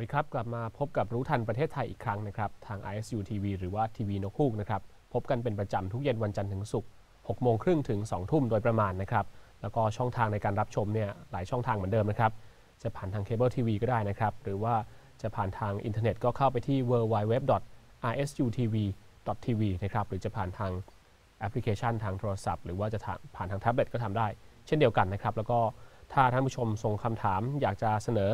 สวัสดีครับ กลับมาพบกับรู้ทันประเทศไทยอีกครั้งนะครับทาง ISU TV หรือว่าทีวีนกฮูกนะครับพบกันเป็นประจำทุกเย็นวันจันทร์ถึงศุกร์6โมงครึ่งถึง 2 ทุ่มโดยประมาณนะครับแล้วก็ช่องทางในการรับชมเนี่ยหลายช่องทางเหมือนเดิมนะครับจะผ่านทางเคเบิลทีวีก็ได้นะครับหรือว่าจะผ่านทางอินเทอร์เน็ตก็เข้าไปที่ www.rsutv.tv นะครับหรือจะผ่านทางแอปพลิเคชันทางโทรศัพท์ หรือว่าจะผ่านทางแท็บเล็ตก็ทำได้ เช่นเดียวกันนะครับแล้วก็ถ้าท่านผู้ชมส่งคำถามอยากจะเสนอ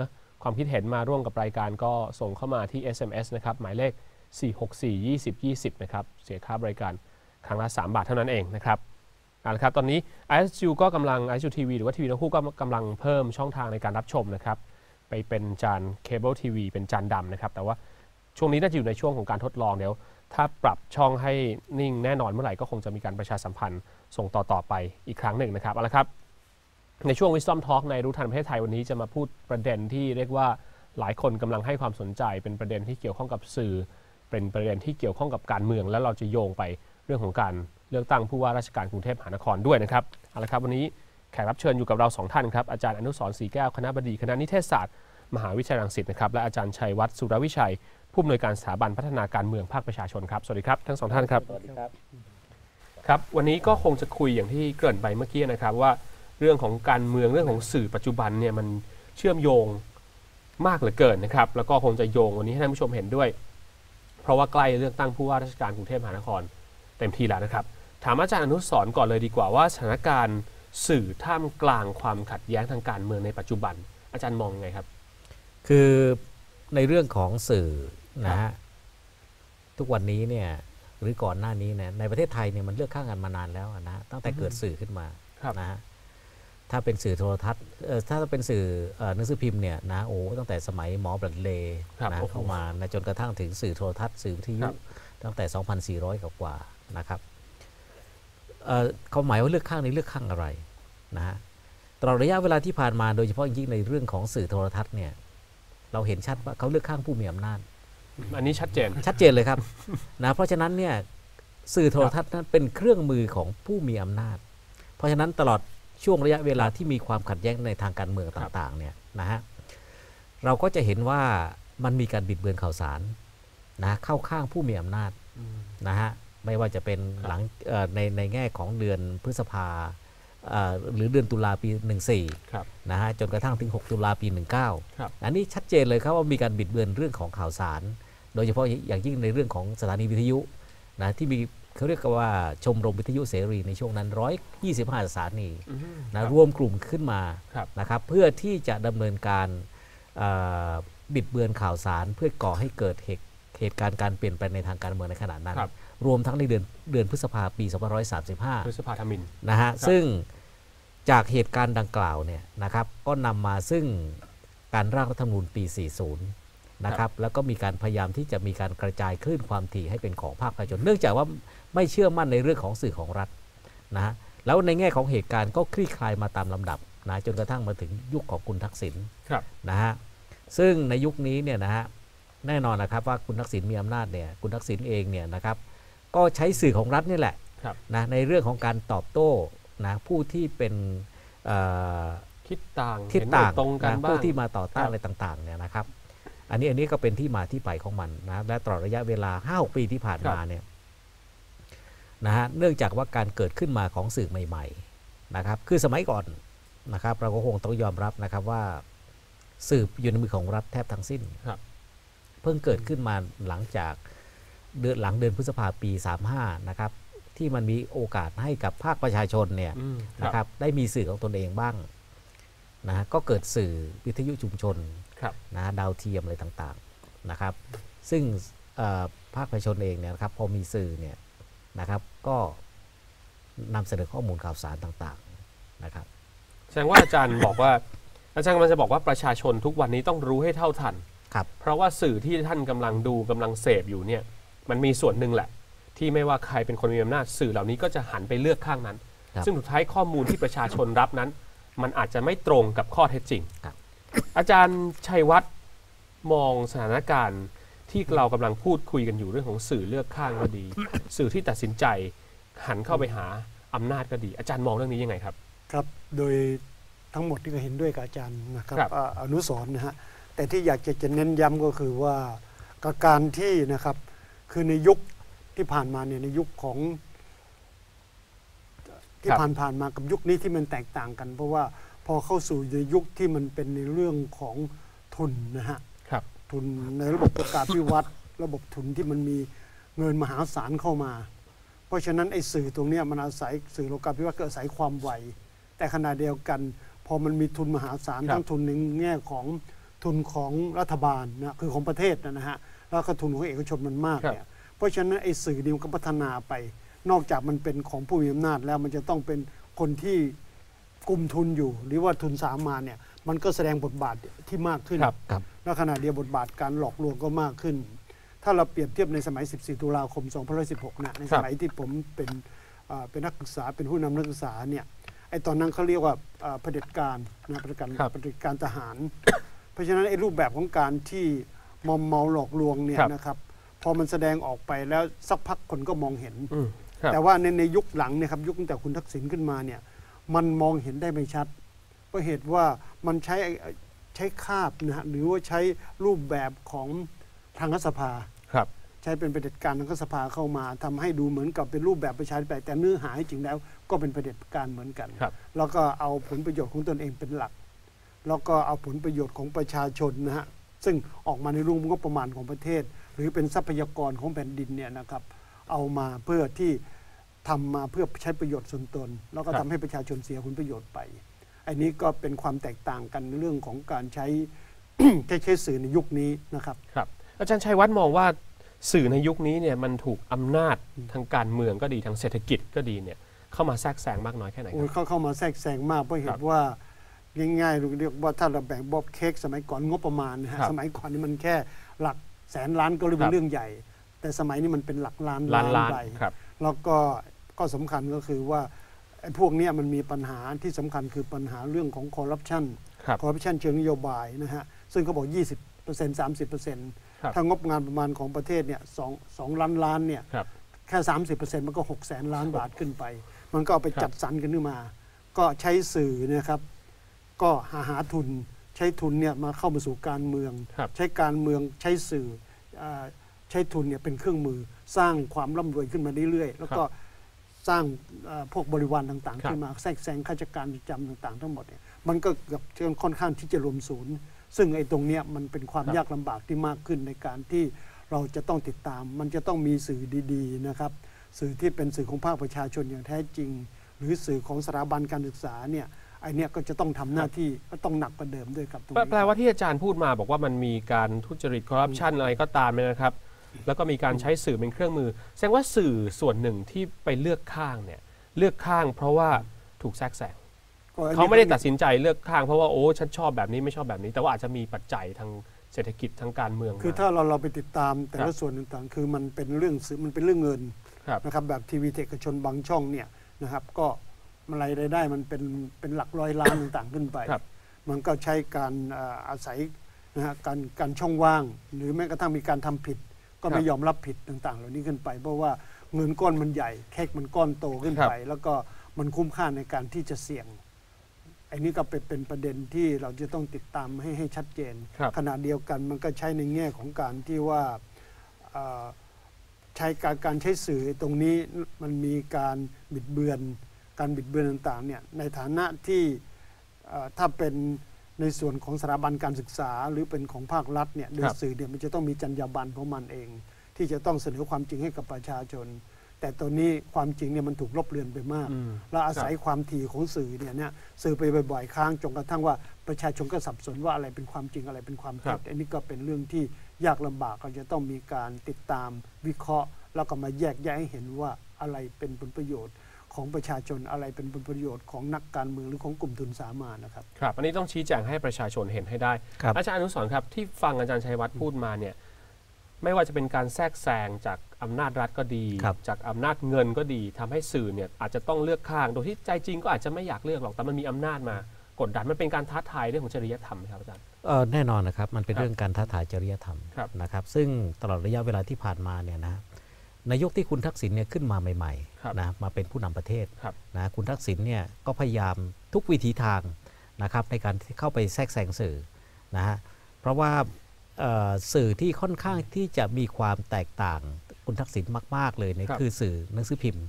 ความคิดเห็นมาร่วมกับรายการก็ส่งเข้ามาที่ SMS นะครับ หมายเลข 4642020 นะครับ เสียค่าบริการครั้งละ 3 บาทเท่านั้นเองนะครับเอาละครับ ตอนนี้ ISU ก็กำลัง ISU TV หรือว่าทีวีนกคู่ก็กำลังเพิ่มช่องทางในการรับชมนะครับ ไปเป็นจานเคเบิลทีวีเป็นจานดำนะครับ แต่ว่าช่วงนี้น่าจะอยู่ในช่วงของการทดลองเดี๋ยว ถ้าปรับช่องให้นิ่งแน่นอนเมื่อไหร่ก็คงจะมีการประชาสัมพันธ์ส่งต่อๆไปอีกครั้งหนึ่งนะครับเอาละครับ ในช่วง Wisdom Talk ในรู้ทันประเทศไทยวันนี้จะมาพูดประเด็นที่เรียกว่าหลายคนกำลังให้ความสนใจ เป็นประเด็นที่เกี่ยวข้องกับสื่อ เป็นประเด็นที่เกี่ยวข้องกับการเมือง แล้วเราจะโยงไปเรื่องของการเลือกตั้งผู้ว่าราชการกรุงเทพมหานครด้วยนะครับเอาละครับวันนี้แขกรับเชิญอยู่กับเราสองท่านครับอาจารย์อนุสรณ์ศรีแก้วคณะบดีคณะนิเทศศาสตร์ มหาวิทยาลัยรังสิตนะครับและอาจารย์ชัยวัฒน์สุรวิชัย ผู้อำนวยการสถาบันพัฒนาการเมืองภาคประชาชนครับสวัสดีครับทั้งสองท่านครับสวัสดีครับครับ วันนี้ก็คงจะคุยอย่างที่เกริ่นไปเมื่อกี้นะครับว่า เรื่องของการเมืองเรื่องของสื่อปัจจุบันเนี่ยมันเชื่อมโยงมากเหลือเกินนะครับ แล้วก็คงจะโยงวันนี้ให้ท่านผู้ชมเห็นด้วย เพราะว่าใกล้เลือกตั้งผู้ว่าราชการกรุงเทพมหานคร เต็มทีแล้วนะครับ ถามอาจารย์อนุสรณ์ก่อนเลยดีกว่าว่าสถานการณ์สื่อท่ามกลางความขัดแย้งทางการเมืองในปัจจุบัน อาจารย์มองยังไงครับ คือในเรื่องของสื่อนะฮะทุกวันนี้เนี่ยหรือก่อนหน้านี้เนี่ยในประเทศไทยเนี่ยมันเลือกข้างกันมานานแล้วนะฮะตั้งแต่เกิดสื่อขึ้นมาครับนะฮะ ถ้าเป็นสื่อโทรทัศน์เอ่อถ้าเป็นสื่อเอ่อหนังสือพิมพ์เนี่ยนะโอ้ตั้งแต่สมัยหมอบรัดเลย์ครับนะโอ้โหเข้ามานะจนกระทั่งถึงสื่อโทรทัศน์สื่อวิทคยุรับตั้งแต่ 2,400 กว่าๆนะครับเอ่อเขาหมายว่าเลือกข้างในเลือกข้างอะไรนะฮะตลอดระยะเวลาที่ผ่านมาโดยเฉพาะยิ่งในเรื่องของสื่อโทรทัศน์เนี่ยเราเห็นชัดว่าเขาเลือกข้างผู้มีอำนาจ อันนี้ชัดเจนชัดเจนเลยครับนะเพราะฉะนั้นเนี่ยสื่อโทรทัศน์นั้นเป็นเครื่องมือของผู้มีอำนาจ เพราะฉะนั้นตลอด ช่วงระยะเวลาที่มีความขัดแย้งในทางการเมืองครับต่างๆเนี่ยนะฮะเราก็จะเห็นว่ามันมีการบิดเบือนข่าวสารนะเข้าข้างผู้มีอำนาจนะฮะไม่ว่าจะเป็นครับหลังเอ่อในในแง่ของเดือนพฤษภาเอ่อหรือเดือนตุลาปี 14ครับนะฮะจนกระทั่งถึง 6 ตุลาปีครับ19 อันนี้ชัดเจนเลยครับว่ามีการบิดเบือนเรื่องของข่าวสาร โดยเฉพาะอย่างยิ่งในเรื่องของสถานีวิทยุนะที่มี เขาเรียกกันว่าชมรมวิทยุเสรีในช่วงนั้น 125 สถานีอืมนะครับรวมกลุ่มขึ้นมาครับนะครับเพื่อที่จะดำเนินการเอ่อบิดเบือนข่าวสารเพื่อก่อให้เกิดเหตุเหตุการณ์การเปลี่ยนแปลงในทางการเมืองในขณะนั้นครับรวมทั้งในเดือนเดือนพฤษภาปีพ2535ฤษภาธมินนะฮะครับซึ่งจากเหตุการณ์ดังกล่าวเนี่ยนะครับก็นำมาซึ่งการร่างรัฐธรรมนูญปี 40 นะครับแล้วก็มีการพยายามที่จะมีการกระจายคลื่นความถี่ให้เป็นของภาคประชาชน เนื่องจากว่าไม่เชื่อมั่นในเรื่องของสื่อของรัฐนะฮะแล้วในแง่ของเหตุการณ์ก็คลี่คลายมาตามลำดับนะจนกระทั่งมาถึงยุคของคุณทักษิณครับนะฮะซึ่งในยุคนี้เนี่ยนะฮะแน่นอนนะครับว่าคุณทักษิณมีอำนาจเนี่ยคุณทักษิณเองเนี่ยนะครับก็ใช้สื่อของรัฐนี่แหละครับนะในเรื่องของการตอบโต้นะผู้ที่เป็นเอ่อคิดต่างทิศเห็นต่างตรงกันนะบ้างผู้ที่มาต่อต้าคนรับอะไรต่างๆเนี่ยนะครับ อันนี้อันนี้ก็เป็นที่มาที่ไปของมันนะและตลอดระยะเวลา5 6ปีที่ผ่านมาเนี่ยนะฮะเนื่องจากว่าการเกิดขึ้นมาของสื่อใหม่ๆนะครับคือสมัยก่อนนะครับเราก็คงต้องยอมรับนะครับว่าสื่ออยู่ในมือของรัฐแทบทั้งสิ้นครับเพิ่งเกิดขึ้นมาหลังจากเดือนหลังเดือนพฤษภาปี 35 นะครับ ที่มันมีโอกาสให้กับภาคประชาชนเนี่ยอืมนะครับได้มีสื่อของตนเองบ้างนะฮะก็เกิดสื่อวิทยุชุมชนครับ นะฮะดาวเทียมอะไรต่างๆนะครับ ซึ่งเอ่อภาคประชาชนเองเนี่ยนะครับพอมีสื่อเนี่ยนะครับก็นำเสนอข้อมูลข่าวสารต่างๆนะครับแสดงว่าอาจารย์บอกว่าอาจารย์กำลังจะบอกว่าประชาชนทุกวันนี้ต้องรู้ให้เท่าทันครับเพราะว่าสื่อที่ท่านกำลังดูกำลังเสพอยู่เนี่ยมันมีส่วนหนึ่งแหละ ที่ไม่ว่าใครเป็นคนมีอำนาจสื่อเหล่านี้ก็จะหันไปเลือกข้างนั้นครับซึ่งสุดท้ายข้อมูลที่ประชาชนรับนั้น มันอาจจะไม่ตรงกับข้อเท็จจริงครับ อาจารย์ชัยวัฒน์มองสถานการณ์ที่เรากำลังพูดคุยกันอยู่เรื่องของสื่อเลือกข้างก็ดี สื่อที่ตัดสินใจหันเข้าไปหาอำนาจก็ดี อาจารย์มองเรื่องนี้ยังไงครับ ครับ โดยทั้งหมดที่ก็เห็นด้วยกับอาจารย์นะครับครับ อ่าอนุสรณ์นะฮะ แต่ที่อยากจะจะเน้นย้ำก็คือว่ากับการที่นะครับ คือในยุคที่ผ่านมาเนี่ยในยุคของที่ครับผ่านผ่านมากับยุคนี้ที่มันแตกต่างกัน เพราะว่า พอเข้าสู่ในยุคที่มันเป็นในเรื่องของทุนนะฮะครับ ทุนในระบบประกาศพิวัตรระบบทุนที่มันมีเงินมหาศาลเข้ามา เพราะฉะนั้นไอ้สื่อตรงเนี้ยมันอาศัยสื่อโลกาภิวัตน์ก็อาศัยความไวแต่ขณะเดียวกัน พอมันมีทุนมหาศาลครับทั้งทุนในแง่ของทุนของรัฐบาลนะคือของประเทศนะนะฮะแล้วก็ทุนของเอกชนมันมากครับเนี่ยเพราะฉะนั้นไอ้สื่อนี่มันก็พัฒนาไป นอกจากมันเป็นของผู้มีอำนาจแล้วมันจะต้องเป็นคนที่ กลุ่มทุนอยู่ หรือว่าทุนสามาญเนี่ยมันก็แสดงบทบาทที่มากขึ้นครับครับและขณะเดียวบทบาทการหลอกลวงก็มากขึ้น ถ้าเราเปรียบเทียบในสมัย 14 ตุลาคม 2516นะในสมัยที่ผมเป็นเอ่อเป็นนักศึกษาเป็นผู้นำนักศึกษาเนี่ยไอ้ตอนนั้นเขาเรียกว่าเอ่อเผด็จการนะเผด็จการครับเผด็จการทหาร เพราะฉะนั้นไอ้รูปแบบของการที่มอมเมาหลอกลวงเนี่ยครับนะครับพอมันแสดงออกไปแล้วสักพักคนก็มองเห็นอืมครับแต่ว่าในในยุคหลังเนี่ยครับยุคตั้งแต่คุณทักษิณขึ้นมาเนี่ย มันมองเห็นได้ไม่ชัด เพราะเหตุว่ามันใช้ใช้คาบนะฮะหรือว่าใช้รูปแบบของทางรัฐสภาครับใช้เป็นเผด็จการทางรัฐสภาเข้ามาทำให้ดูเหมือนกับเป็นรูปแบบประชาธิปไตยแต่เนื้อหาจริงแล้วก็เป็นเผด็จการเหมือนกันครับแล้วก็เอาผลประโยชน์ของตนเองเป็นหลัก แล้วก็เอาผลประโยชน์ของประชาชนนะฮะซึ่งออกมาในรูปงบประมาณของประเทศ หรือเป็นทรัพยากรของแผ่นดินเนี่ยนะครับเอามาเพื่อที่ ทำมาเพื่อใช้ประโยชน์ส่วนตน แล้วก็ครับทำให้ประชาชนเสียผลประโยชน์ไป อันนี้ก็เป็นความแตกต่างกันในเรื่องของการใช้ใช้ใช้สื่อในยุคนี้นะครับครับอาจารย์ชัยวัฒน์มองว่าสื่อในยุคนี้เนี่ยมันถูกอำนาจทางการเมืองก็ดีทางเศรษฐกิจก็ดีเนี่ยเข้ามาแทรกแซงมากน้อยแค่ไหนคโอ้รัยบเขาเข้ามาแทรกแซงมากเพราะเหครัตุบว่าง่ายๆเรียกว่าถ้าเราแบ่งบอบเค้กสมัยก่อนงบประมาณนะฮะครับสมัยก่อนนี่มันแค่หลักแสนล้านก็เรียกครัว่าบเรื่องใหญ่ แต่สมัยนี้มันเป็นหลักล้านล้านล้านไปครับแล้วก็ ก็สำคัญก็คือว่าไอ้พวกเนี้ยมันมีปัญหาที่สำคัญคือปัญหาเรื่องของคอร์รัปชันครับคอร์รัปชันเชิงนโยบายนะฮะ ซึ่งเขาบอก 20% 30%ครับถ้างบงานประมาณของประเทศเนี่ยสองสองล้านล้านเนี่ยครับแค่ 30%มันก็6แสนล้านบาทขึ้นไป มันก็เอาไปครับจัดสรรกันขึ้นมา ก็ใช้สื่อเนะครับ ก็หาหาทุนใช้ทุนเนี่ยมาเข้ามาสู่การเมืองครับใช้การเมืองใช้สื่ออ่าใช้ทุนเนี่ยเป็นเครื่องมือสร้างความร่ำรวยขึ้นมาเรื่อยๆแล้วก็ สร้างอ่าพวกบริวารต่างครับๆขึ้นมาแทรกแซงข้าราชการประจำต่างๆ ทั้งหมดเนี่ยมันก็เกือบจะค่อนข้างที่จะรวมศูนย์ ซึ่งไอ้ตรงเนี้ยมันเป็นความครับยากลำบากที่มากขึ้นในการที่เราจะต้องติดตาม มันจะต้องมีสื่อดีๆนะครับสื่อที่เป็นสื่อของภาคประชาชนอย่างแท้จริง หรือสื่อของสถาบันการศึกษาเนี่ยไอเนี้ยก็จะต้องทำหน้าที่ก็ต้องหนักกว่าเดิมด้วยครับตรงแปลนี้แปลว่าที่อาจารย์พูดมาบอกว่ามันมีการทุจริตคอร์รัปชันอะไรก็ตามเนี่ยนะครับ แล้วก็มีการใช้สื่อเป็นเครื่องมือ แสดงว่าสื่อส่วนหนึ่งที่ไปเลือกข้างเนี่ยเลือกข้าง เพราะว่าถูกแทรกแซงก็อันนี้เขาไม่ได้ตัดสินใจเลือกข้างเพราะว่าโอ้ฉันชอบแบบนี้ไม่ชอบแบบนี้ แต่ว่าอาจจะมีปัจจัยทางเศรษฐกิจทางการเมือง คือมาถ้าเราเราไปติดตามแต่ครัละบส่วนต่างๆ คือมันเป็นเรื่องสื่อมันเป็นเรื่องเงินครับนะครับแบบทีวีเอกชนบางช่องเนี่ยนะครับก็มันรายได้มันเป็นเป็นหลักร้อยล้านต่างๆขึ้นไปครับมันก็ใช้การเอ่ออาศัยนะฮะการการช่องว่าง หรือแม้กระทั่งมีการทำผิด ก็ไม่ครับยอมรับผิดต่างๆ เหล่านี้ขึ้นไป เพราะว่าเงินก้อนมันใหญ่ เค้กมันก้อนโตขึ้นไป แล้วก็มันคุ้มค่าในการที่จะเสี่ยงไอ้นี้ก็เป็นเป็นประเด็นที่เราจะต้องติดตามให้ให้ชัดเจนครับขณะเดียวกันมันก็ใช้ในแง่ของการที่ว่าเอ่อใช้การการใช้สื่อตรงนี้มันมีการบิดเบือน การบิดเบือนต่างๆเนี่ยในฐานะที่เอ่อถ้าเป็น ในส่วนของสถาบันการศึกษา หรือเป็นของภาครัฐเนี่ยโดยครับสื่อเนี่ยมันจะต้องมีจรรยาบรรณของมันเอง ที่จะต้องเสนอความจริงให้กับประชาชน แต่ตอนนี้ความจริงเนี่ยมันถูกลบเลือนไปมากอืมเราอาศัยความถี่ของสื่อเนี่ยเนี่ยสื่อไปบ่อยๆครั้งจนกระทั่งว่าประชาชนก็สับสนว่าอะไรเป็นความจริงอะไรเป็นความครัเท็บจอันนี้ก็เป็นเรื่องที่ยากลำบากเราจะต้องมีการติดตามวิเคราะห์ แล้วก็มาแยกแยะให้เห็นว่าอะไรเป็นผลประโยชน์ ของประชาชนอะไรเป็นผลประโยชน์ของนักการเมืองหรือของกลุ่มทุนสามาญนะครับครับ อันนี้ต้องชี้แจงให้ประชาชนเห็นให้ได้ครับอาจารย์อนุสรณ์ครับที่ฟังอาจารย์ชัยวัฒน์พูดมาเนี่ยไม่ว่าจะเป็นการแทรกแซงจากอำนาจรัฐก็ดีครับจากอำนาจเงินก็ดีทำให้สื่อเนี่ยอาจจะต้องเลือกข้าง โดยที่ใจจริงก็อาจจะไม่อยากเลือกหรอกแต่มันมีอำนาจมากดดันมันเป็นการท้าทายเรื่องของจริยธรรมไหมครับอาจารย์เอ่อแน่นอนนะครับมันเป็นครับเรื่องการท้าทายจริยธรรมครับนะครับ ซึ่งตลอดระยะเวลาที่ผ่านมาเนี่ยนะ ในยุคที่คุณทักษิณเนี่ยขึ้นมาใหม่ครับๆนะมาเป็นผู้นำประเทศครับนะคุณทักษิณเนี่ยก็พยายามทุกวิธีทางนะครับในการที่เข้าไปแทรกแซงสื่อนะฮะเพเพราะว่าเอ่อสื่อที่ค่อนข้างที่จะมีความแตกต่างคุณทักษิณมาก ๆ เลยเนี่ยครับคือสื่อหนังสือพิมพ์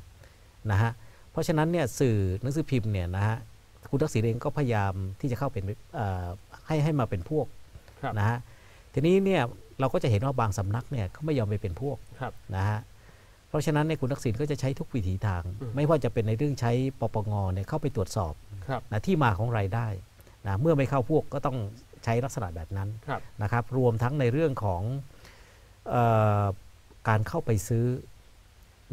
นะฮะเพราะฉะนั้นเนี่ยสื่อหนังสือพิมพ์เนี่ยนะฮะคุณทักษิณเองก็พยายามที่จะเข้าเป็นเอ่อให้ให้มาเป็นพวกครับนะฮะทีนี้เนี่ยเราก็จะเห็นว่าบางสำนักเนี่ยเขาไม่ยอมไปเป็นพวกครับนะฮะ เพราะฉะนั้นในยคุณทักษิณก็จะใช้ทุกวิถีทางอืมไม่ว่าจะเป็นในเรื่องใช้ปปงเนี่ยเข้าไปตรวจสอบครับนะที่มาของรายได้นะเมื่อไม่เข้าพวกก็ต้องใช้ลักษณะแบบนั้นครับนะครับ รวมทั้งในเรื่องของเออการเข้าไปซื้อ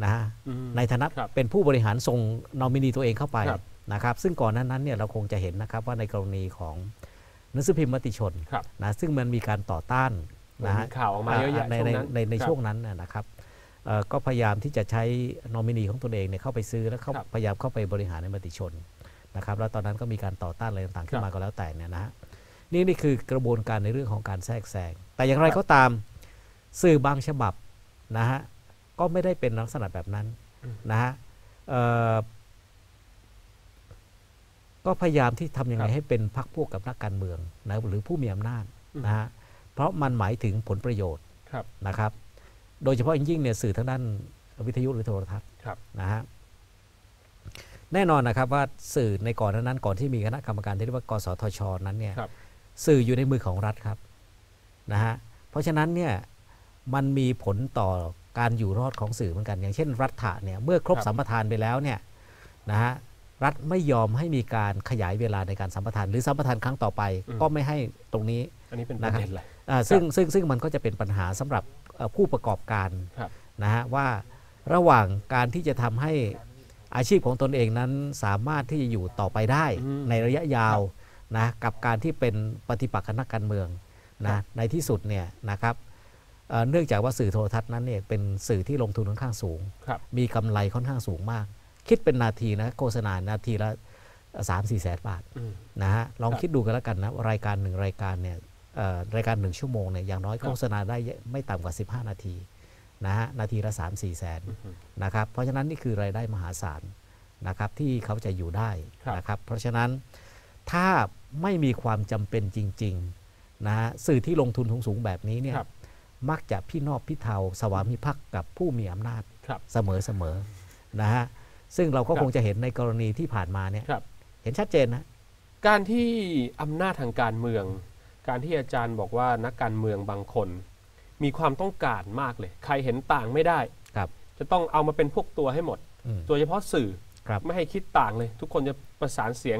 นะฮะอืมในฐานะครับเป็นผู้บริหารส่งนอมินีตัวเองเข้าไปครับนะครับ ซึ่งก่อนหนั้นนั้นเนี่ยเราคงจะเห็นนะครับว่าในกรณีของหนังสือพิมพ์มติชนครับนะซึ่งมันมีการต่อต้านนะฮะมีข่าวออกมาเยอะแยะในช่วงในนั้นในในครับช่วงนั้นนะนะครับเอ่อ ก็พยายามที่จะใช้นอมินีของตนเองเนี่ยเข้าไปซื้อแล้วเข้าครับพยายามเข้าไปบริหารในมติชนนะครับแล้วตอนนั้นก็มีการต่อต้านอะไรต่างๆขึ้ครันบมาก็แล้วแต่เนี่ยนะฮะนี่นี่คือกระบวนการในเรื่องของการแทรกแซงแต่อย่างไรก็ตามสื่อบางฉบับนะฮะก็ไม่ได้เป็นลักษณะแบบนั้นนะฮะเอ่อก็พยายามที่ทำยังไงครับให้เป็นพรรคพวกกับนักการเมืองนะหรือผู้มีอำนาจอืมนะฮะเพราะมันหมายถึงผลประโยชน์ครับนะครับ โดยเฉพาะอย่างยิ่งเนี่ยสื่อทางด้านวิทยุหรือโทรทัศน์ครับนะฮะแน่นอนนะครับว่าสื่อในก่อนหนานั้นก่อนที่มีคณะกรรมการที่เรียกว่ากสทช นั้นเนี่ยครับสื่ออยู่ในมือของรัฐครับนะฮะเพราะฉะนั้นเนี่ยมันมีผลต่อการอยู่รอดของสื่อเหมือนกัน อย่างเช่น รัฐะเนี่ยเมื่อครบครับสัมปทานไปแล้วเนี่ยนะฮะรัฐไม่ยอมให้มีการขยายเวลาในการสัมปทานหรือสัมปทานครั้งต่อไป ก็ไม่ให้ตรงนี้อันนี้เป็นปนะระครับเด็นเลยอ่าซึ่งซึ่งซึ่งมันก็จะเป็นปัญหาสำหรับเอ่อ ผู้ประกอบการครับนะฮะว่าระหว่างการที่จะทำให้อาชีพของตนเองนั้นสามารถที่จะอยู่ต่อไปได้อืมในระยะยาวนะกับการที่เป็นปฏิปักษ์กับนักการเมืองครันะบในที่สุดเนี่ยนะครับเอ่อเนื่องจากว่าสื่อโทรทัศน์นั้นเนี่ยเป็นสื่อที่ลงทุนค่อนข้างสูงครับมีกำไรค่อนข้างสูงมาก คิดเป็นนาทีนะโฆษณานาทีละสามสี่แสนบาทอืมนะฮะลองครับคิดดูกันแล้วกันนะรายการหนึ่งรายการเนี่ยเอ่อ รายการหนึ่งชั่วโมงเนี่ยอย่างน้อยครับโฆษณาได้ไม่ต่ำกว่า 15 นาทีนะฮะนาทีละ 3 4 แสนอืมนะครับเพราะฉะนั้นนี่คือรายได้มหาศาลนะครับที่เขาจะอยู่ได้ครับนะครับเพราะฉะนั้นถ้าไม่มีความจำเป็นจริงๆนะฮะสื่อที่ลงทุนสูงๆแบบนี้เนี่ยครับมักจะพี่นอบพี่เทาสวามิภักดิ์กับผู้มีอำนาจครับเสมอๆนะฮะซึ่งเราก็ครับคงจะเห็นในกรณีที่ผ่านมาเนี่ยครับเห็นชัดเจนนะการที่อำนาจทางการเมือง การที่อาจารย์บอกว่านักการเมืองบางคน มีความต้องการมากเลย ใครเห็นต่างไม่ได้ครับ จะต้องเอามาเป็นพวกตัวให้หมดอืมโดยเฉพาะสื่อครับไม่ให้คิดต่างเลย ทุกคนจะประสานเสียง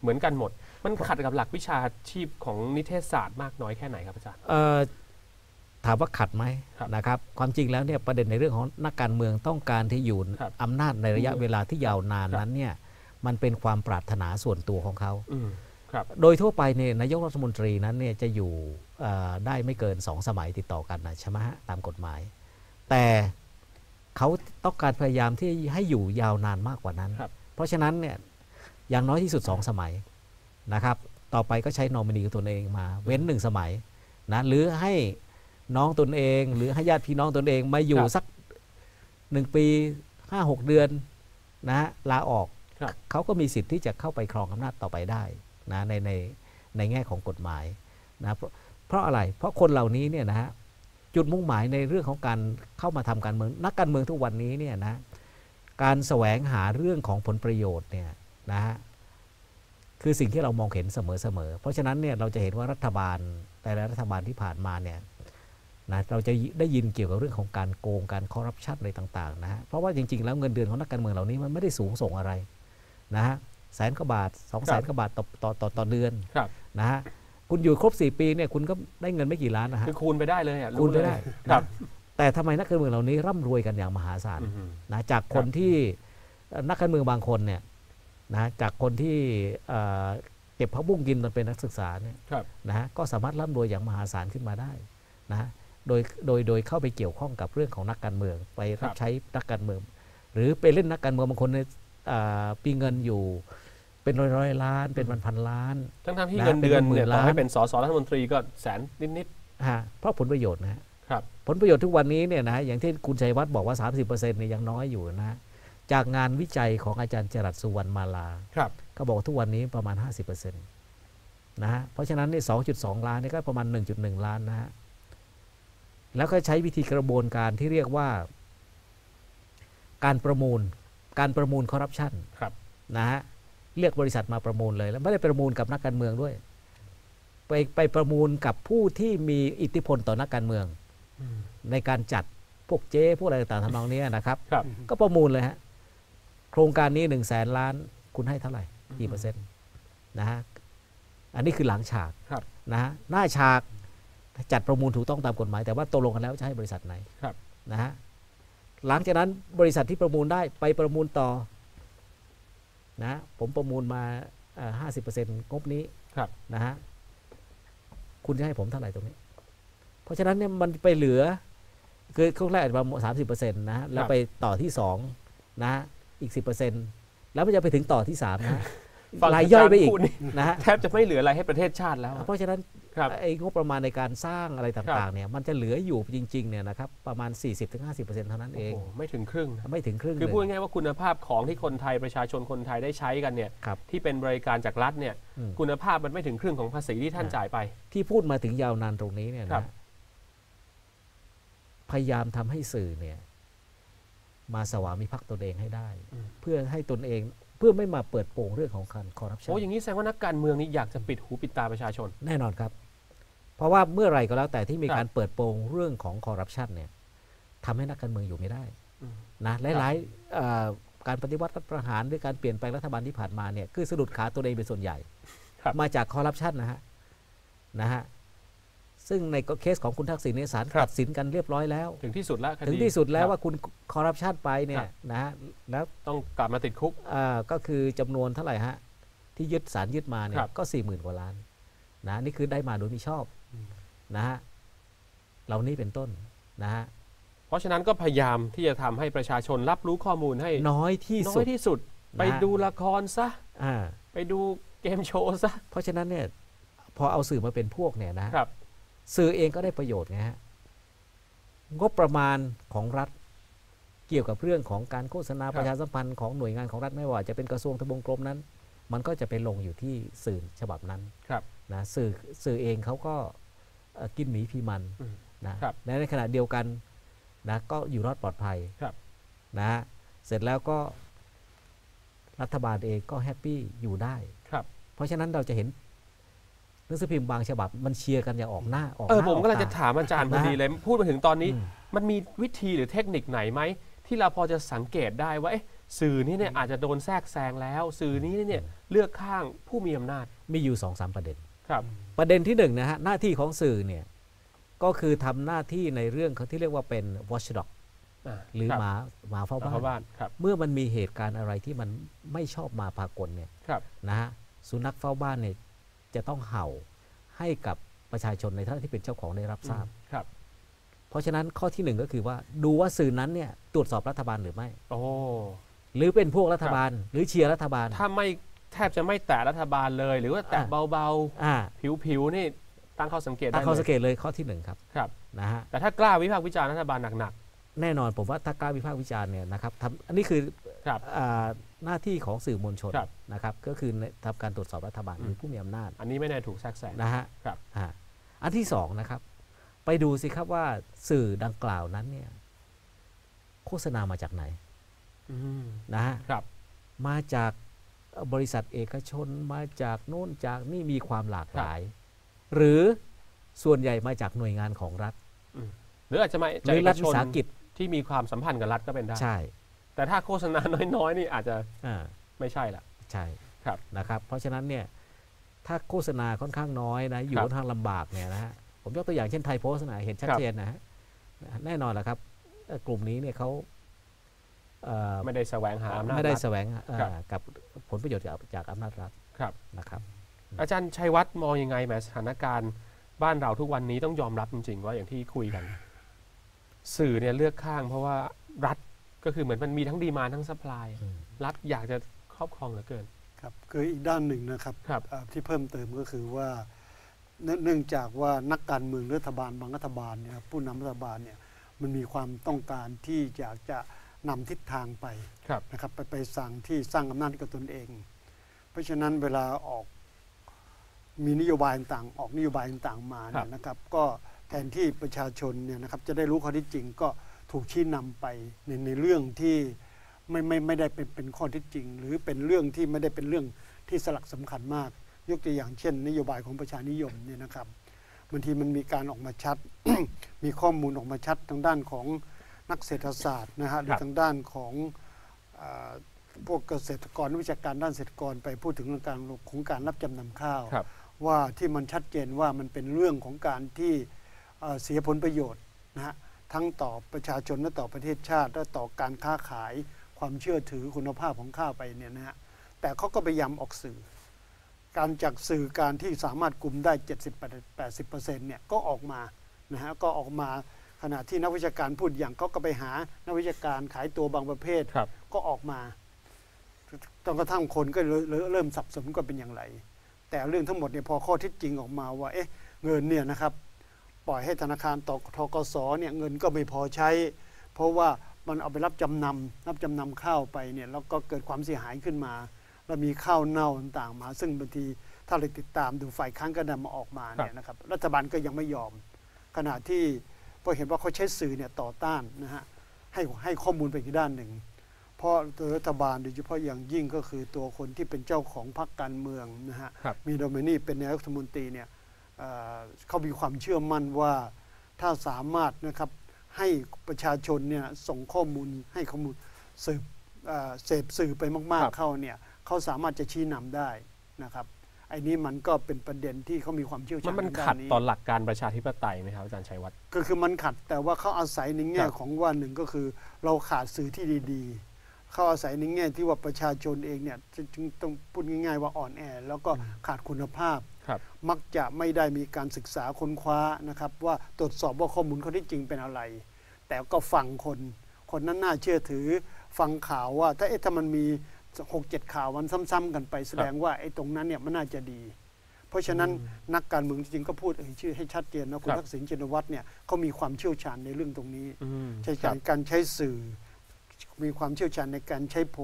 เหมือนกันหมด มันขัดกับหลักวิชาชีพของนิเทศศาสตร์มากน้อยแค่ไหนครับอาจารย์เอ่อถามว่าขัดไหมครับนะครับ ความจริงแล้วเนี่ยประเด็นในเรื่องของนักการเมืองต้องการที่อยู่ครับอำนาจในระยะเวลาที่ยาวนานครับนั้นเนี่ยมันเป็นความปรารถนาส่วนตัวของเขาอืมครับ โดยทั่วไปเนี่ยนายกรัฐมนตรีนั้นเนี่ยจะอยู่เอ่อได้ไม่เกินสองสมัยติดต่อกันนะใช่ไหมฮะตามกฎหมาย แต่เขาต้องการพยายามที่ให้อยู่ยาวนานมากกว่านั้นครับเพราะฉะนั้นเนี่ยอย่างน้อยที่สุดสองสมัยนะครับ ต่อไปก็ใช้นอมินีของตนเองมา เว้นหนึ่งสมัยนะหรือให้น้องตนเอง หรือให้ญาติพี่น้องตนเองมาอยู่ครับสักหนึ่งปีห้าหกเดือนนะฮะลาออกครับเขาก็มีสิทธิ์ที่จะเข้าไปครองอำนาจต่อไปได้ นะในในในแง่ของกฎหมายนะเพราะเพราะอะไรเพราะคนเหล่านี้เนี่ยนะฮะจุดมุ่งหมายในเรื่องของการเข้ามาทำการเมืองนักการเมืองทุกวันนี้เนี่ยนะการแสวงหาเรื่องของผลประโยชน์เนี่ยนะฮะคือสิ่งที่เรามองเห็นเสมอๆ เพราะฉะนั้นเนี่ยเราจะเห็นว่ารัฐบาลแต่ละรัฐบาลที่ผ่านมาเนี่ยนะเราจะได้ยินเกี่ยวกับเรื่องของการโกงการคอร์รัปชันอะไรต่างๆนะฮะเพราะว่าจริงๆ แล้วเงินเดือนของนักการเมืองเหล่านี้มันไม่ได้สูงส่งอะไรนะฮะ แสนกว่าบาทสองแสนกว่าบาทต่อต่อต่อต่อเดือนครับนะฮะคุณอยู่ครบ 4 ปีเนี่ยคุณก็ได้เงินไม่กี่ล้านนะฮะคือคูณไปได้เลยอะคูณไปรู้เลยได้ครับแต่ทำไมนักการเมืองเหล่านี้ร่ำรวยกันอย่างมหาศาลอืมนะจากคนที่เอ่อนักการเมืองบางคนเนี่ยนะจากคนที่เอ่อเก็บพักบุ้งกินตอนเป็นนักศึกษาเนี่ยครับนะฮะก็สามารถร่ำรวยอย่างมหาศาลขึ้นมาได้นะฮะโดยโดยโดยเข้าไปเกี่ยวข้องกับเรื่องของนักการเมือง ไปรับใช้นักการเมือง หรือไปเล่นนักการเมืองบางคนเนี่ยอ่าปีเงินอยู่ เป็นร้อยร้อยๆล้าน เป็นพันพันๆล้าน ทั้งทที่นะเงินเดือนเป็นหมื่เนี่ยนต่อให้ล้านเป็นสสรัฐมนตรีก็แสนนิดฮะเพราะผลประโยชน์นะฮะๆครับผลประโยชน์ทุกวันนี้เนี่ยนะอย่างที่คุณชัยวัฒน์บอกว่า 30%เนี่ยยังน้อยอยู่นะฮะจากงานวิจัยของอาจารย์จรัสสุวรรณมาลาครับเขาบอกว่าทุกวันนี้ประมาณ 50%นะฮะเพราะฉะนั้นเนี่ย2.2 ล้านนี่ก็ประมาณ 1.1 ล้านนะฮะแล้วก็ใช้วิธีกระบวนการที่เรียกว่า การประมูล การประมูลคอร์รัปชันครับนะฮะ เรียกบริษัทมาประมูลเลย แล้วไม่ได้ประมูลกับนักการเมืองด้วย ไปไปประมูลกับผู้ที่มีอิทธิพลต่อนักการเมือง ในการจัดพวกเจ๊พวกอะไรต่างๆทำนองเนี้ยนะครับครับ ก็ประมูลเลยฮะโครงการนี้หนึ่งแสนล้านคุณให้เท่าไหร่กี่เปอร์เซ็นต์นะฮะอันนี้คือหลังฉากครับนะฮะหน้าฉากจัดประมูลถูกต้องตามกฎหมาย แต่ว่าตกลงกันแล้วจะให้บริษัทไหนครับนะฮะหลังจากนั้นบริษัทที่ประมูลได้ไปประมูลต่อ นะฮะผมประมูลมาห้าสิบเปอร์เซ็นต์งบนี้ครับนะฮะคุณจะให้ผมเท่าไหร่ตรงนี้ เพราะฉะนั้นเนี่ยมันไปเหลือ คือครั้งแรกอาจจะประมาณสามสิบเปอร์เซ็นต์นะฮะแล้วไปต่อที่สองนะฮะอีกสิบเปอร์เซ็นต์แล้วมันจะไปถึงต่อที่สามนะฮะฟังรายย่อยไปจรอีกพูดนี่นะฮะแทบจะไม่เหลืออะไรให้ประเทศชาติแล้วอะเพราะฉะนั้นครับ ไอ้งบประมาณในการสร้างอะไรครัต่างบๆเนี่ยมันจะเหลืออยู่จริงๆเนี่ยนะครับประมาณ 40-50%เท่านั้นเอโอ้งโหไม่ถึงครึ่งนะไม่ถึงครึ่งคือหนึ่งพูดง่ายๆว่าคุณภาพของที่คนไทยประชาชนคนไทยได้ใช้กันเนี่ยครับที่เป็นบริการจากรัฐเนี่ยอืมคุณภาพมันไม่ถึงครึ่งของภาษีที่ท่านอ่าจ่ายไป ที่พูดมาถึงยาวนานตรงนี้เนี่ยครันะบพยายามทำให้สื่อเนี่ยมาสวามิภักดิ์ตนเองให้ได้ เพื่อให้ตนเองเพื่อไม่มาเปิดโปงเรื่องของการคอร์รัปชันโอ้อย่างนี้แสดงว่านักการเมืองนี่อยากจะปิดหูปิดตาประชาชน แน่นอนครับ เพราะว่าเมื่อไหรก็แล้วแต่ที่มีครับการเปิดโปงเรื่องของคอร์รัปชันเนี่ยทำให้นักการเมืองอยู่ไม่ได้อืมนะหลายๆเอ่อการปฏิวัติรัฐประหารหรือการเปลี่ยนแปลงรัฐบาลที่ผ่านมาเนี่ยคือสะดุดขาตัวเองเป็นส่วนใหญ่ครับมาจากคอร์รัปชันนะฮะนะฮะซึ่งในเคสของคุณทักษิณเนี่ยศาลครับตัดสินกันเรียบร้อยแล้ว ถึงที่สุดแล้วคดีถึงที่สุดแล้วครับว่าคุณคอร์รัปชันไปเนี่ครัยบนะฮะแล้วต้องกลับมาติดคุกอ่าก็คือจำนวนเท่าไหร่ฮะที่ยึดสารยึดมาเนี่ครัยบก็สี่หมื่นกว่าล้านนะนี่คือได้มาโดยมิชอบ นะฮะเหล่านี้เป็นต้นนะฮะเพราะฉะนั้นก็พยายามที่จะทำให้ประชาชนรับรู้ข้อมูลให้น้อยที่น้อสุยดที่สุด ไปนะฮะดูละครซะอ่าไปดูเกมโชว์ซะเพราะฉะนั้นเนี่ยพอเอาสื่อมาเป็นพวกเนี่ยนะครับ สื่อเองก็ได้ประโยชน์ไงฮะงบประมาณของรัฐเกี่ยวกับเรื่องของการโฆษณาครับประชาสัมพันธ์ของหน่วยงานของรัฐไม่ว่าจะเป็นกระทรวงทบวงกรมนั้น มันก็จะไปลงอยู่ที่สื่อฉบับนั้นครับนะสื่อสื่อเองเขาก็เอ่อ กินหมีพีมันอืมนะครับและในขณะเดียวกันนะก็อยู่รอดปลอดภัยครับนะฮะเสร็จแล้วก็รัฐบาลเองก็แฮปปี้อยู่ได้ครับเพราะฉะนั้นเราจะเห็นหนังสือพิมพ์บางฉบับมันเชียร์กันอย่างออกหน้าออกหเออน้าผมก็เลยออจะตถามอาจารย์พอดีนะเลยพูดมาถึงตอนนี้อืมมันมีวิธีหรือเทคนิคไหนไหมที่เราพอจะสังเกตได้ว่าเอ๊ะสื่อนี้เนี่ยอาจจะโดนแทรกแซงแล้ว สื่อนี้เนี่ยเลือกข้างผู้มีอำนาจมีอยู่สองสามประเด็น ครับประเด็นที่หนึ่งนะฮะหน้าที่ของสื่อเนี่ยก็คือทำหน้าที่ในเรื่องเขาที่เรียกว่าเป็น watchdog าหรือคบหมาหมาเฝ้าหมาเฝ้าบ้าบ้านนครับเมื่อมันมีเหตุการณ์อะไรที่มันไม่ชอบมาพากลเนี่ยครับนะฮะสุนัขเฝ้าบ้านเนี่ยจะต้องเห่าให้กับประชาชนในท่านที่เป็นเจ้าของได้รับทราบครับ เพราะฉะนั้นข้อที่หนึ่งก็คือว่าดูว่าสื่อนั้นเนี่ยตรวจสอบรัฐบาลหรือไม่ โอ้หรือเป็นพวกรัฐบาล หรือเชียร์รัฐบาล ถ้าไม่ แทบจะไม่แตะรัฐบาลเลย หรือว่าแตะอ่าเบาอ่า ๆ ผิวๆนี่ตั้งข้อสังเกตตั้ได้งข้อเลสังยเกตเลยข้อที่หนึ่งครับครับ นะฮะแต่ถ้ากล้าวิพากษ์วิจารณ์รัฐบาลหนัก แน่นอนผมว่าถ้ากล้าวิพากษ์วิจารณ์เนี่ยนะครับทำอันนี้คือๆครับอ่าหน้าที่ของสื่อมวลชนครับ นะครับก็คือในทำการตรวจสอบรัฐบาลอืมหรือผู้มีอำนาจอันนี้ไม่ได้ถูกแทรกแซง นะฮะครับอ่าอันที่สองนะครับ ไปดูสิครับว่าสื่อดังกล่าวนั้นเนี่ยโฆษณามาจากไหนอืมนะฮะ ครับ มาจาก บริษัทเอกชนมาจากโน่นจากนี่มีความหลากหลาย หรือส่วนใหญ่มาจากหน่วยงานของรัฐหรืออาจจะมาหจากรือเอรักฐชวินสาหกิจที่มีความสัมพันธ์กับรัฐก็เป็นได้ใช่ แต่ถ้าโฆษณาน้อยๆ นี่อาจจะอ่าไม่ใช่ละใช่ครับนะครับ เพราะฉะนั้นเนี่ยถ้าโฆษณาค่อนข้างน้อยนะอยู่ครับค่อนข้างลำบากเนี่ยนะฮะผมยกตัวอย่างเช่นไทยโพสต์นะเห็นชัดครับเจนนะฮะแน่นอนแหละครับเอ่อกลุ่มนี้เนี่ยเขาเอ่อ ไม่ได้แสวงหาอำนาจไม่ได้รัฐแสวงเอ่อครับกับผลประโยชน์จากจากอำนาจรัฐครับนะครับ อาจารย์ชัยวัฒน์มองยังไงแหมสถานการณ์บ้านเราทุกวันนี้ต้องยอมรับจริง ๆ ว่าอย่างที่คุยกัน สื่อเนี่ยเลือกข้าง เพราะว่ารัฐก็คือเหมือนมันมีทั้งดีมานทั้งซัพพลายอืมรัฐอยากจะครอบครองเหลือเกินครับคืออีกด้านหนึ่งนะครับครับอ่าที่เพิ่มเติมก็คือว่าเนื่องเนื่องจากว่านักการเมืองรัฐบาลบางรัฐบาลเนี่ยผู้นำรัฐบาลเนี่ยมันมีความต้องการที่อยากจะ นำทิศทางไปครับนะครับไปไปสั่งที่สร้างอำนาจให้กับตนเอง เพราะฉะนั้นเวลาออกมีนโยบายต่างๆออกนโยบายต่างๆมาครัเนี่บยนะครับ ก็แทนที่ประชาชนเนี่ยนะครับจะได้รู้ข้อเที่จริงก็ถูกชี้นำไปในในเรื่องที่ไม่ไม่ไม่ได้เป็นเป็นข้อเที่จริง หรือเป็นเรื่องที่ไม่ได้เป็นเรื่องที่สลักสำคัญมาก ยกตัวอย่างเช่น นโยบายของประชานิยมเนี่ยนะครับบางทีมันมีการออกมาชัด มีข้อมูลออกมาชัดทางด้านของ นักเศรษฐศาสตร์นะฮะหรือทางด้านของอ่าพวกเกษตรกรนักวิชาการด้านเกษตรกรไปพูดถึงเรื่องการของการรับจำนำข้าวครับว่าที่มันชัดเจนว่ามันเป็นเรื่องของการที่เอ่อเสียผลประโยชน์นะฮะทั้งต่อประชาชนและต่อประเทศชาติ และต่อการค้าขายความเชื่อถือคุณภาพของข้าวไปเนี่ยนะฮะแต่เขาก็พยายามออกสื่อ การจากสื่อการที่สามารถกลุ่มได้ 70-80%เนี่ยก็ออกมานะฮะก็ออกมา ขณะที่นักวิชาการพูดอย่างเขาก็ไปหานักวิชาการขายตัวบางประเภทครับก็ออกมาจนกระทั่งคนก็เริ่มเริ่มสับสนว่าเป็นอย่างไร แต่เรื่องทั้งหมดเนี่ยพอข้อเท็จจริงออกมาว่าเอ๊ะเงินเนี่ยนะครับปล่อยให้ธนาคารต่อทกสเนี่ยเงินก็ไม่พอใช้ เพราะว่ามันเอาไปรับจำนำรับจำนำข้าวไปเนี่ยแล้วก็เกิดความเสียหายขึ้นมาแล้วมีข้าวเน่าต่างๆมา ซึ่งบางทีถ้าเราติดตามดูฝ่ายค้านก็นำมาออกมาเนี่ยนะครับรัฐบาลก็ยังไม่ยอม ขณะที่ พอเห็นว่าเขาใช้สื่อเนี่ยต่อต้านนะฮะให้ให้ข้อมูลไปอีกด้านหนึ่ง เพราะตัวรัฐบาลโดยเฉพาะอย่างยิ่งก็คือตัวคนที่เป็นเจ้าของพรรคการเมืองนะฮะครับมีโดมินีเป็นนายกรัฐมนตรีเนี่ยเอ่อเขามีความเชื่อมั่นว่าถ้าสามารถนะครับให้ประชาชนเนี่ยส่งข้อมูลให้ข้อมูลสืบเอ่อเสพสื่อไปมากครับๆเข้าเนี่ยเขาสามารถจะชี้นำได้นะครับไอ้นี้มันก็เป็นประเด็นที่เขามีความเชี่ยวมัชานญมันทางด้าขัดนนี้ต่อหลักการประชาธิปไตยไหมครับอาจารย์ชัยวัฒน์ก็คือมันขัดแต่ว่าเขาอาศัยในแง่ครับของว่าหนึ่งก็คือเราขาดสื่อที่ดี ๆ เขาอาศัยในแง่ที่ว่าประชาชนเองเนี่ยจึงจึงต้องพูดง่าย ๆ ว่าอ่อนแอ แล้วก็ขาดคุณภาพครับมักจะไม่ได้มีการศึกษาค้นคว้านะครับว่าตรวจสอบว่าข้อมูลเขาที่จริงเป็นอะไร แต่ก็ฟังคน คนนั้นน่าเชื่อถือฟังข่าวว่าถ้าเอ๊ะถ้ามันมี หกเจ็ดข่าวมันซ้ำๆกันไปแสดงว่าไอ้ตรงนั้นเนี่ยมันน่าจะดี เพราะฉะนั้นนักการเมืองจริงๆก็พูดเอ่ยชื่อให้ชัดเจนนะคุณครับทักษิณชินวัตรเนี่ยเขามีความเชี่ยวชาญในเรื่องตรงนี้อืมใช้ครักาบรการใช้สื่อ มีความเชี่ยวชาญในการใช้โพล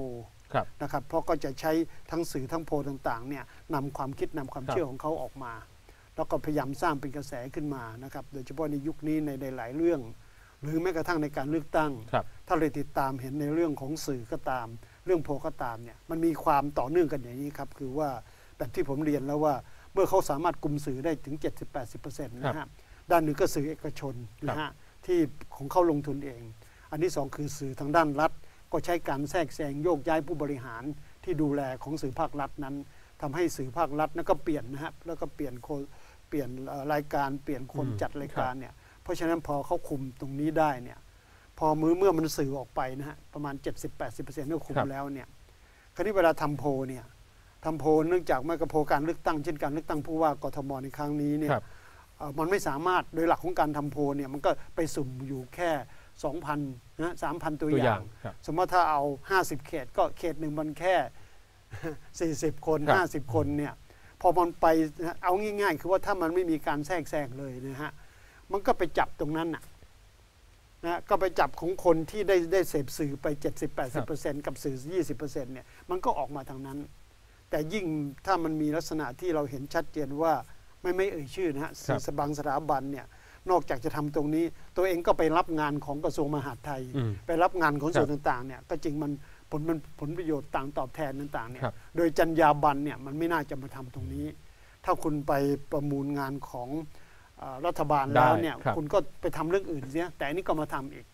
ครับนะครับเพราะก็จะใช้ทั้งสื่อทั้งโพลต่างๆเนี่ยนำความคิดนำความครับเชื่อของเขาออกมา แล้วก็พยายามสร้างเป็นกระแสขึ้นมานะครับโดยเฉพาะในยุคนี้ในหลายๆเรื่อง หรือแม้กระทั่งในการเลือกตั้งครับถ้าเราติดตามเห็นในเรื่องของสื่อก็ตาม เรื่องโพลก็ตามเนี่ยมันมีความต่อเนื่องกันอย่างนี้ครับ คือว่าแบบที่ผมเรียนแล้วว่าเมื่อเขาสามารถกลุ่มสื่อได้ถึง 70-80%นะฮะด้านหนึ่งก็สื่อเอกชนนะฮะที่ของเขาลงทุนเอง อันที่สองคือสื่อทางด้านรัฐ ก็ใช้การแทรกแซงโยกย้ายผู้บริหารที่ดูแลของสื่อภาครัฐนั้นทำให้สื่อภาครัฐนั้นก็เปลี่ยนนะฮะแล้วก็เปลี่ยนโคเปลี่ยนเอ่อรายการเปลี่ยนคนอืมจัดรายการเนี่ยเพราะฉะนั้นพอเขาคุมตรงนี้ได้เนี่ย พอมือเมื่อมันสื่อออกไปนะฮะประมาณ 70-80%ก็คุมครับแล้วเนี่ยคราวนี้เวลาทำโพลเนี่ยทำโพลเนื่องจากไม่กระโพลการเลือกตั้งเช่นการเลือกตั้งผู้ว่ากทมในครั้งนี้เนี่ยครับเอ่อมันไม่สามารถโดยหลักของการทำโพลเนี่ยมันก็ไปสุ่มอยู่แค่ 2,000นะ3,000 ตัวตัวออย่าย่างงครับสมมติถ้าเอา 50 เขตก็เขตหนึ่งมันแค่ 40 คนครับ50 คนเนี่ยพอมันไปนะเอาง่าย ๆ คือว่าถ้ามันไม่มีการแทรกแซงเลยนะฮะมันก็ไปจับตรงนั้นน่ะ นะก็ไปจับของคนที่ได้ได้เสพสื่อไป 70-80%กับสื่อ 20%เนี่ยมันก็ออกมาทางนั้น แต่ยิ่งถ้ามันมีลักษณะที่เราเห็นชัดเจนว่าไม่ไม่เอ่ยชื่อนะฮะครับสบางสถาบันเนี่ยนอกจากจะทำตรงนี้ ตัวเองก็ไปรับงานของกระทรวงมหาดไทยอืมไปรับงานของส่วนครับต่างๆเนี่ยก็จริงมันผลมันผลประโยชน์ต่างตอบแทนต่างๆเนี่ยครับโดยจรรยาบรรณเนี่ยมันไม่น่าจะมาทำตรงนี้ ถ้าคุณไปประมูลงานของเออ รัฐบาลแล้วเนี่ยได้ครับคุณก็ไปทำเรื่องอื่นเสียแต่อันนี้ก็มาทำอีก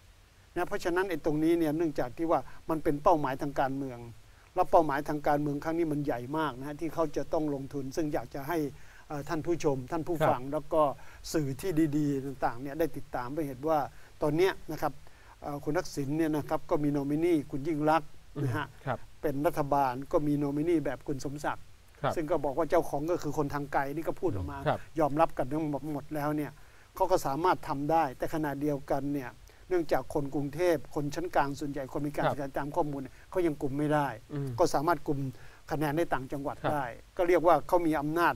นะเพราะฉะนั้นไอ้ตรงนี้เนี่ยเนื่องจากที่ว่ามันเป็นเป้าหมายทางการเมือง แล้วเป้าหมายทางการเมืองครั้งนี้มันใหญ่มากนะฮะที่เขาจะต้องลงทุน ซึ่งอยากจะให้เอ่อท่านผู้ชม ท่านผู้ครับฟัง แล้วก็สื่อที่ดีๆ ต่างๆเนี่ยได้ติดตามไปเห็นว่าตอนเนี้ยนะครับเอ่อคุณทักษิณเนี่ยนะครับก็มีโนมินีคุณยิ่งรักษณ์นะฮะครับเป็นรัฐบาลก็มีโนมินีแบบคุณสมศักดิ์ครับ ซึ่งก็บอกว่าเจ้าของก็คือคนทางไกลนี่ก็พูดออกมาครับยอมรับกันทั้งหมดแล้วเนี่ยเขาก็สามารถทำได้ แต่ขณะเดียวกันเนี่ยเนื่องจากคนกรุงเทพ คนชั้นกลางส่วนใหญ่คนมีการครับศึกษาตามข้อมูลเนี่ยเขายังกลุ่มไม่ได้อืมก็สามารถกลุ่มคะแนนได้ต่างจังหวัดครับได้ ก็เรียกว่าเขามีอำนาจ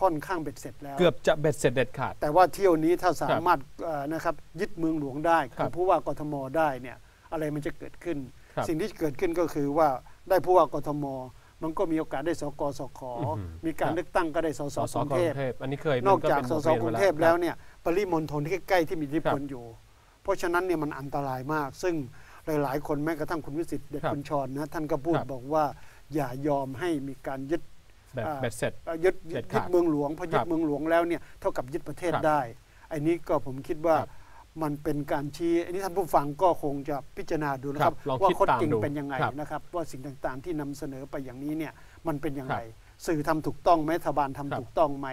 ค่อนข้างเบ็ดเสร็จแล้ว เกือบจะเบ็ดเสร็จเด็ดขาดแต่ว่าเที่ยวนี้ถ้าสามารถเอ่อนะครับยึดเมืองหลวงได้ครับผู้ว่ากทมได้เนี่ยอะไรมันจะเกิดขึ้นครับสิ่งที่เกิดขึ้นก็คือว่าได้ผู้ว่ากทม มันก็มีโอกาสได้สกสคอือหือมีการครับเลือกตั้งก็ได้สสสสกรุงกรุเทพงเทพอันนี้เคยนอกจากมัสเป็สบทกรุงมาเทพแล้วครับเนี่ยปริมณฑลที่ใกล้ๆที่มีอิทธิพลครับอยู่ เพราะฉะนั้นเนี่ยมันอันตรายมาก ซึ่งหลาย ๆ คนแม้กระทั่งคุณวิสิทธิ์เด็ดครับคุณชรนะท่านก็พูดครับบอกว่าอย่ายอมให้มีการยึดแบบอ่าเบ็ดเสร็จเอ่อยึดยึเด็ดดขาดยึดเมืองหลวงพอยึคดรับเมืองหลวงแล้วเนี่ยเท่ากับยึดประเทศครับได้อันนี้ก็ผมคิดว่าครับ มันเป็นการชี้อันนี้ท่านผู้ฟังก็คงจะพิจารณาดูนะคครัรับบลองว่าคิดข้อตามจริงดูเป็นยังไงครับนะครับ ว่าสิ่งต่างๆ ที่นำเสนอไปอย่างนี้เนี่ยมันเป็นยังครัไงบสื่อทำถูกต้องไหมรัฐบาลทำครับถูกต้องไหม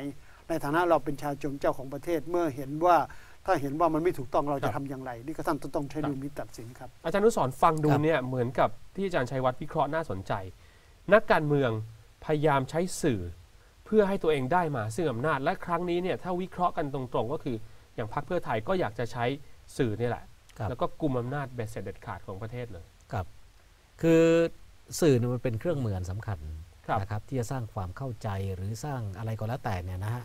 ในฐานะเราเป็นชาวชนเจ้าของประเทศเมื่อเห็นว่าถ้าเห็นว่ามันไม่ถูกต้องเราครัจะบทำอย่างไร นี่ก็ท่านต้องใช้ครับดุลมิตตัดสินครับอาจารย์นุสรณ์ฟังดูครับเนี่ยเหมือนกับที่อาจารย์ชัยวัฒน์วิเคราะห์น่าสนใจ นักการเมืองพยายามใช้สื่อ เพื่อให้ตัวเองได้มาซึ่งอำนาจและครั้งนี้เนี่ยถ้าวิเคราะห์กันตรงๆก็คือ อย่างพรรคเพื่อไทยก็อยากจะใช้สื่อนี่แหละครับแล้วก็กลุ่มอำนาจเบ็ดเสร็จเด็ดขาดของประเทศเลยครับ คือสื่อเนี่ยมันเป็นเครื่องมืออันสำคัญครับนะครับที่จะสร้างความเข้าใจหรือสร้างอะไรก็แล้วแต่เนี่ยนะฮะ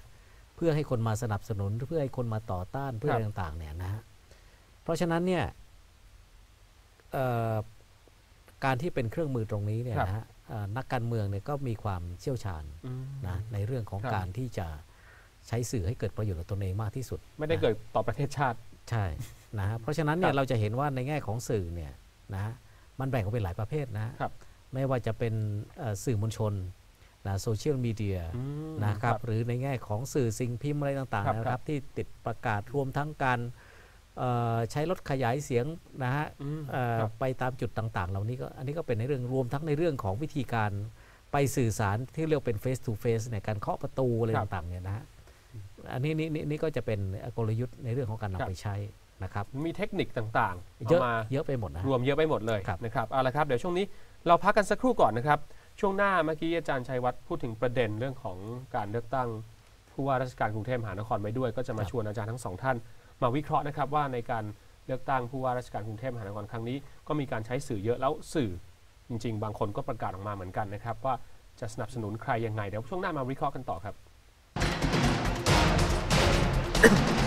เพื่อให้คนมาสนับสนุนเพื่อให้คนมาต่อต้านเพื่ออะไรต่างๆเนี่ยนะฮะเพราะฉะนั้นเนี่ยเอ่อการที่เป็นเครื่องมือตรงนี้เนี่ยครับนะฮะเอ่อนักการเมืองเนี่ยก็มีความเชี่ยวชาญอืมนะในเรื่องของครับการที่จะ ใช้สื่อให้เกิดประโยชน์กับตนเองมากที่สุด ไม่ได้เกิดต่อประเทศชาติใช่นะฮะเพราะฉะนั้นเนี่คยรับเราจะเห็นว่าในแง่ของสื่อเนี่ยนะฮะมันแบ่งออกเป็นหลายประเภทนะฮะครับไม่ว่าจะเป็นเอ่อสื่อมวลชนนะโซเชียลมีเดียอืมนะครับหรือในแง่ของสื่อสิ่งพิมพ์อะไรต่างครับๆนะคครัรับบที่ติดประกาศรวมทั้งการเอ่อใช้รถขยายเสียงนะฮะอืมเอ่อครับไปตามจุดต่าง ๆ เหล่านี้ก็อันนี้ก็เป็นในเรื่องรวมทั้งในเรื่องของวิธีการไปสื่อสารที่เรียกเป็น face to face ในการเคาะประตูอะไรครับต่างๆเนี่ยนะฮะ อันนี้นี่นี่นี่ก็จะเป็นกลยุทธ์ในเรื่องของการครันำบไปใช้นะครับมีเทคนิคต่างๆเยเอาอะมาเยอะไปหมดนะฮะรวมเยอะไปหมดเลยครับนะครับเอาละครับเดี๋ยวช่วงนี้เราพักกันสักครู่ก่อนนะครับ ช่วงหน้าเมื่อกี้อาจารย์ชัยวัฒน์พูดถึงประเด็นเรื่องของการเลือกตั้งผู้ว่าราชการกรุงเทพมหานครไว้ด้วย ก็จะมาชวนอาจารย์ทั้งสองท่าน มาวิเคราะห์นะครับว่าในการเลือกตั้งผู้ว่าราชการกรุงเทพมหานครครั้งนี้ ก็มีการใช้สื่อเยอะแล้วสื่อจริง ๆ บางคนก็ประกาศออกมาเหมือนกันนะครับว่าจะสนับสนุนใครยังไงเดี๋ยวช่วงหน้ามาวิเคราะห์กันต่อครับ Ahem.